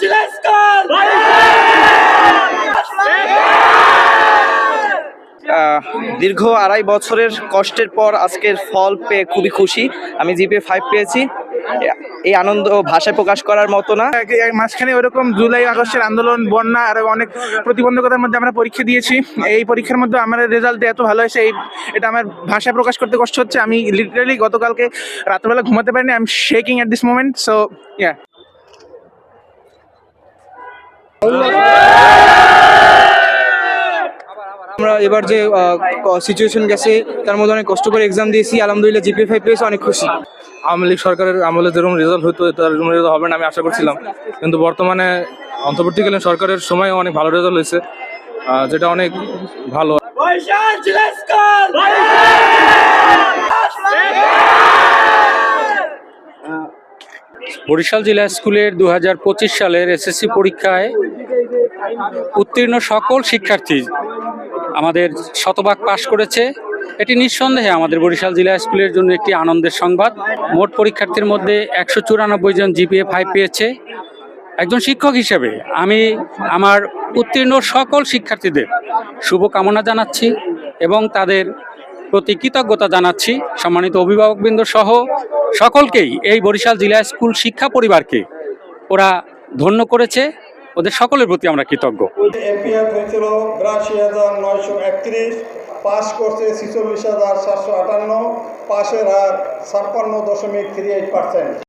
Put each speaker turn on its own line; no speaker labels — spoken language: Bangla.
জিলা স্কুল
আহ, দীর্ঘ আড়াই বছরের কষ্টের পর আজকের ফল পেয়ে খুবই খুশি। আমি জিপে ফাইভ পেয়েছি। এই আনন্দ ভাষায় প্রকাশ করার মতো না।
মাঝখানে ওরকম জুলাই আগস্টের আন্দোলন বন্যা আর অনেক প্রতিবন্ধকতার মধ্যে আমরা পরীক্ষা দিয়েছি। এই পরীক্ষার মধ্যে আমার রেজাল্ট এত ভালো হয়েছে এই এটা আমার ভাষায় প্রকাশ করতে কষ্ট হচ্ছে। আমি লিটারালি গতকালকে রাত্রেবেলা ঘুমাতে পারিনি I am shaking at this moment so yeah
আমরা এবার যে সিচুয়েশন গেছে তার মধ্যে অনেক কষ্ট করে এক্সাম দিয়েছি আলহামদুলিল্লাহ জিপি ফাইভ পেয়েছি অনেক খুশি।
আওয়ামী লীগ সরকারের আমলে যেরকম রেজাল্ট হতো তার এরকম রেজাল্ট হবে না আমি আশা করছিলাম। কিন্তু বর্তমানে অন্তর্বর্তীকালীন সরকারের সময় অনেক ভালো রেজাল্ট হয়েছে যেটা অনেক ভালো।
বরিশাল জেলা স্কুলের দু হাজার পঁচিশ সালের এসএসসি পরীক্ষায় উত্তীর্ণ সকল শিক্ষার্থী আমাদের শতভাগ পাশ করেছে। এটি নিঃসন্দেহে আমাদের বরিশাল জেলা স্কুলের জন্য একটি আনন্দের সংবাদ। মোট পরীক্ষার্থীর মধ্যে একশো চুরানব্বই জন জিপিএ ফাইভ পেয়েছে। একজন শিক্ষক হিসেবে আমি আমার উত্তীর্ণ সকল শিক্ষার্থীদের শুভকামনা জানাচ্ছি এবং তাদের প্রতি কৃতজ্ঞতা জানাচ্ছি। সম্মানিত অভিভাবকবৃন্দ সহ সকলকেই এই বরিশাল জেলা স্কুল শিক্ষা পরিবারকে ওরা ধন্য করেছে। ওদের সকলের প্রতি আমরা কৃতজ্ঞ।
এপিএফ হয়েছিল হাজার নয়শো একত্রিশ, পাস করছে ছিচল্লিশ হাজার সাতশো আটান্ন পাশের হার ছাপ্পান্ন দশমিক থ্রি এইট পার্সেন্ট।